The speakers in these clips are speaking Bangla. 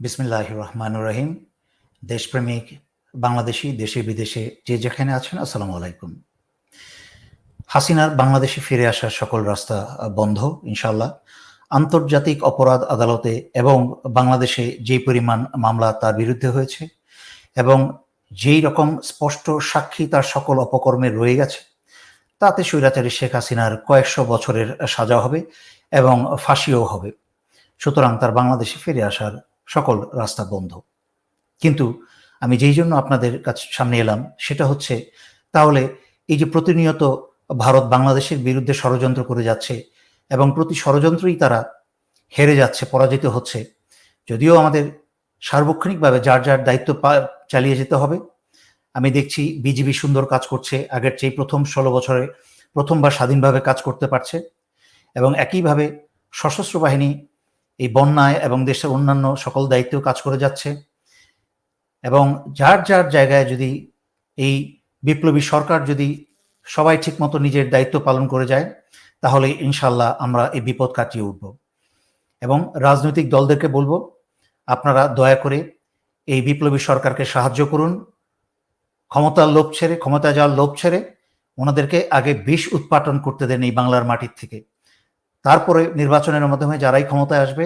বিসমিল্লাহ রহমান রহিম দেশপ্রেমিক, বাংলাদেশি, দেশে বিদেশে যে যেখানে আছেন, আসসালামু আলাইকুম। হাসিনার বাংলাদেশে ফিরে আসার সকল রাস্তা বন্ধ ইনশাল্লাহ আন্তর্জাতিক অপরাধ আদালতে এবং বাংলাদেশে যে পরিমাণ মামলা তার বিরুদ্ধে হয়েছে এবং যেই রকম স্পষ্ট সাক্ষী তার সকল অপকর্মে রয়ে গেছে, তাতে স্বৈরাচারী শেখ হাসিনার কয়েকশো বছরের সাজা হবে এবং ফাঁসিও হবে। সুতরাং তার বাংলাদেশে ফিরে আসার সকল রাস্তা বন্ধ। কিন্তু আমি যেই জন্য আপনাদের কাছে সামনে এলাম, সেটা হচ্ছে তাহলে এই যে প্রতিনিয়ত ভারত বাংলাদেশের বিরুদ্ধে ষড়যন্ত্র করে যাচ্ছে এবং প্রতি ষড়যন্ত্রই তারা হেরে যাচ্ছে, পরাজিত হচ্ছে, যদিও আমাদের সার্বক্ষণিকভাবে যার যার দায়িত্ব চালিয়ে যেতে হবে। আমি দেখছি বিজিবি সুন্দর কাজ করছে, আগের চেয়ে প্রথম ষোলো বছরে প্রথমবার স্বাধীনভাবে কাজ করতে পারছে এবং একইভাবে সশস্ত্র বাহিনী এই বন্যায় এবং দেশের অন্যান্য সকল দায়িত্বেও কাজ করে যাচ্ছে। এবং যার যার জায়গায় যদি এই বিপ্লবী সরকার যদি সবাই ঠিকমতো নিজের দায়িত্ব পালন করে যায়, তাহলে ইনশাল্লাহ আমরা এই বিপদ কাটিয়ে উঠব। এবং রাজনৈতিক দলদেরকে বলব, আপনারা দয়া করে এই বিপ্লবী সরকারকে সাহায্য করুন। ক্ষমতার লোভ ছেড়ে ক্ষমতা যাওয়ার লোভ ছেড়ে ওনাদেরকে আগে বিষ উৎপাটন করতে দেন এই বাংলার মাটির থেকে। তারপরে নির্বাচনের মাধ্যমে যারাই ক্ষমতায় আসবে,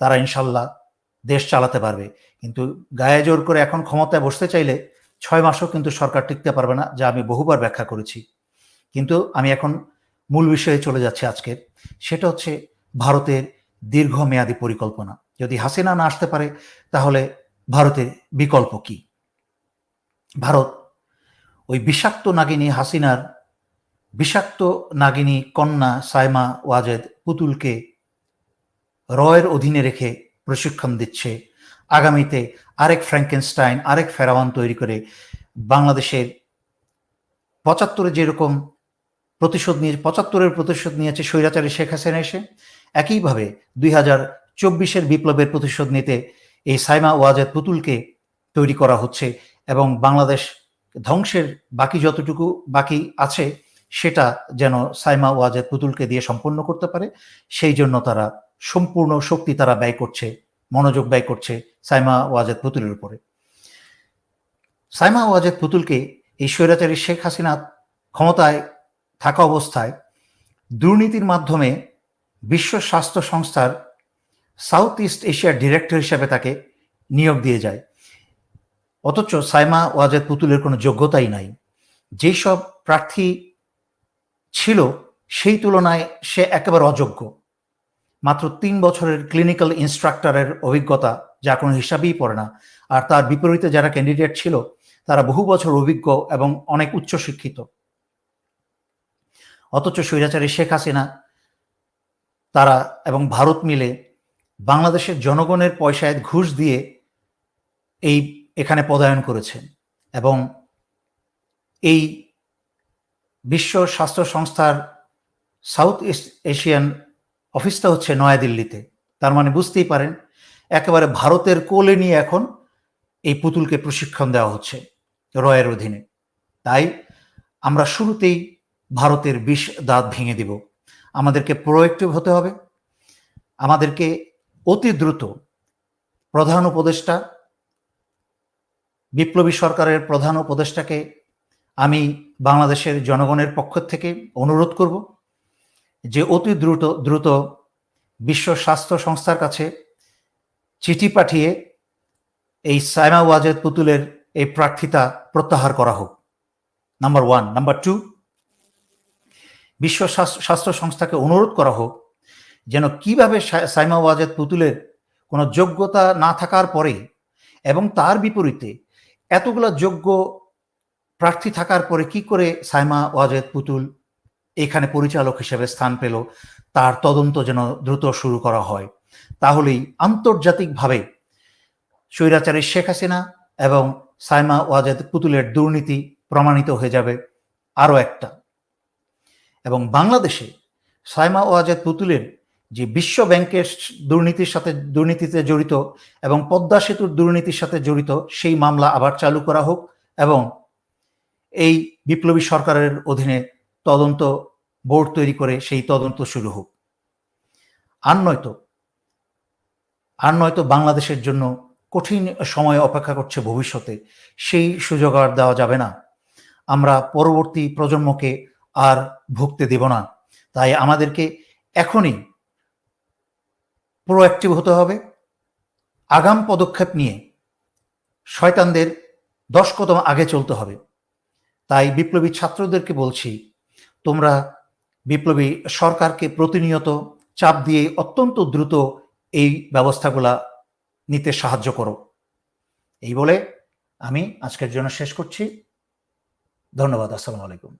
তারা ইনশাল্লাহ দেশ চালাতে পারবে। কিন্তু গায়ে জোর করে এখন ক্ষমতায় বসতে চাইলে ছয় মাসও কিন্তু সরকার টিকতে পারবে না, যা আমি বহুবার ব্যাখ্যা করেছি। কিন্তু আমি এখন মূল বিষয়ে চলে যাচ্ছি আজকের। সেটা হচ্ছে ভারতের দীর্ঘমেয়াদী পরিকল্পনা। যদি হাসিনা না আসতে পারে, তাহলে ভারতের বিকল্প কি? ভারত ওই বিষাক্ত নাগিনী হাসিনার বিষাক্ত নাগিনী কন্যা সাইমা ওয়াজেদ পুতুলকে রয়ের অধীনে রেখে প্রশিক্ষণ দিচ্ছে। আগামীতে আরেক ফ্র্যাঙ্কেনস্টাইন, আরেক ফেরাওয়ান তৈরি করে বাংলাদেশের পঁচাত্তরে যেরকম প্রতিশোধ নিয়ে, পঁচাত্তরের প্রতিশোধ নিয়েছে স্বৈরাচারী শেখ হাসিনা এসে, একইভাবে দুই হাজার চব্বিশের বিপ্লবের প্রতিশোধ নিতে এই সাইমা ওয়াজেদ পুতুলকে তৈরি করা হচ্ছে এবং বাংলাদেশ ধ্বংসের বাকি যতটুকু বাকি আছে সেটা যেন সাইমা ওয়াজেদ পুতুলকে দিয়ে সম্পন্ন করতে পারে। সেই জন্য তারা সম্পূর্ণ শক্তি তারা ব্যয় করছে, মনোযোগ ব্যয় করছে সাইমা ওয়াজেদ পুতুলের উপরে। সাইমা ওয়াজেদ পুতুলকে এই স্বৈরাচারী শেখ হাসিনা ক্ষমতায় থাকা অবস্থায় দুর্নীতির মাধ্যমে বিশ্ব স্বাস্থ্য সংস্থার সাউথ ইস্ট এশিয়ার ডিরেক্টর হিসেবে তাকে নিয়োগ দিয়ে যায়। অথচ সাইমা ওয়াজেদ পুতুলের কোনো যোগ্যতাই নাই। যেসব প্রার্থী ছিল, সেই তুলনায় সে একেবারে অযোগ্য। মাত্র তিন বছরের ক্লিনিক্যাল ইনস্ট্রাক্টরের অভিজ্ঞতা যা কোনো হিসাবেই পড়ে না। আর তার বিপরীতে যারা ক্যান্ডিডেট ছিল, তারা বহু বছর অভিজ্ঞ এবং অনেক উচ্চশিক্ষিত। অথচ স্বৈরাচারী শেখ হাসিনা, তারা এবং ভারত মিলে বাংলাদেশের জনগণের পয়সায় ঘুষ দিয়ে এই এখানে পদায়ন করেছেন। এবং এই বিশ্ব স্বাস্থ্য সংস্থার সাউথ ইস্ট এশিয়ান অফিসটা হচ্ছে নয়াদিল্লিতে। তার মানে বুঝতেই পারেন, একেবারে ভারতের কোলে নিয়ে এখন এই পুতুলকে প্রশিক্ষণ দেওয়া হচ্ছে রয়ের অধীনে। তাই আমরা শুরুতেই ভারতের বিষ দাঁত ভেঙে দিব। আমাদেরকে প্রোয়েক্টিভ হতে হবে। আমাদেরকে অতি দ্রুত প্রধান উপদেষ্টা, বিপ্লবী সরকারের প্রধান উপদেষ্টাকে আমি বাংলাদেশের জনগণের পক্ষ থেকে অনুরোধ করব যে অতি দ্রুত দ্রুত বিশ্ব স্বাস্থ্য সংস্থার কাছে চিঠি পাঠিয়ে এই সাইমা ওয়াজেদ পুতুলের এই প্রার্থিতা প্রত্যাহার করা হোক। নাম্বার ওয়ান নাম্বার টু বিশ্ব স্বাস্থ্য সংস্থাকে অনুরোধ করা হোক যেন কীভাবে সাইমা ওয়াজেদ পুতুলের কোনো যোগ্যতা না থাকার পরে এবং তার বিপরীতে এতগুলো যোগ্য প্রার্থী থাকার পরে কি করে সাইমা ওয়াজেদ পুতুল এখানে পরিচালক হিসেবে স্থান পেল, তার তদন্ত যেন দ্রুত শুরু করা হয়। তাহলেই আন্তর্জাতিকভাবে স্বৈরাচারী শেখ হাসিনা এবং সাইমা ওয়াজেদ পুতুলের দুর্নীতি প্রমাণিত হয়ে যাবে আরও একটা। এবং বাংলাদেশে সাইমা ওয়াজেদ পুতুলের যে বিশ্ব ব্যাংকের দুর্নীতির সাথে দুর্নীতিতে জড়িত এবং পদ্মা সেতুর দুর্নীতির সাথে জড়িত সেই মামলা আবার চালু করা হোক এবং এই বিপ্লবী সরকারের অধীনে তদন্ত বোর্ড তৈরি করে সেই তদন্ত শুরু হোক। আর নয়তো আর নয়তো বাংলাদেশের জন্য কঠিন সময় অপেক্ষা করছে ভবিষ্যতে, সেই সুযোগ আর দেওয়া যাবে না। আমরা পরবর্তী প্রজন্মকে আর ভুগতে দেব না। তাই আমাদেরকে এখনই প্রোঅ্যাক্টিভ হতে হবে। আগাম পদক্ষেপ নিয়ে শয়তানদের দশ কদম আগে চলতে হবে। তাই বিপ্লবী ছাত্রদেরকে বলছি, তোমরা বিপ্লবী সরকারকে প্রতিনিয়ত চাপ দিয়ে অত্যন্ত দ্রুত এই ব্যবস্থাগুলা নিতে সাহায্য করো। এই বলে আমি আজকের জন্য শেষ করছি। ধন্যবাদ, আসসালামু আলাইকুম।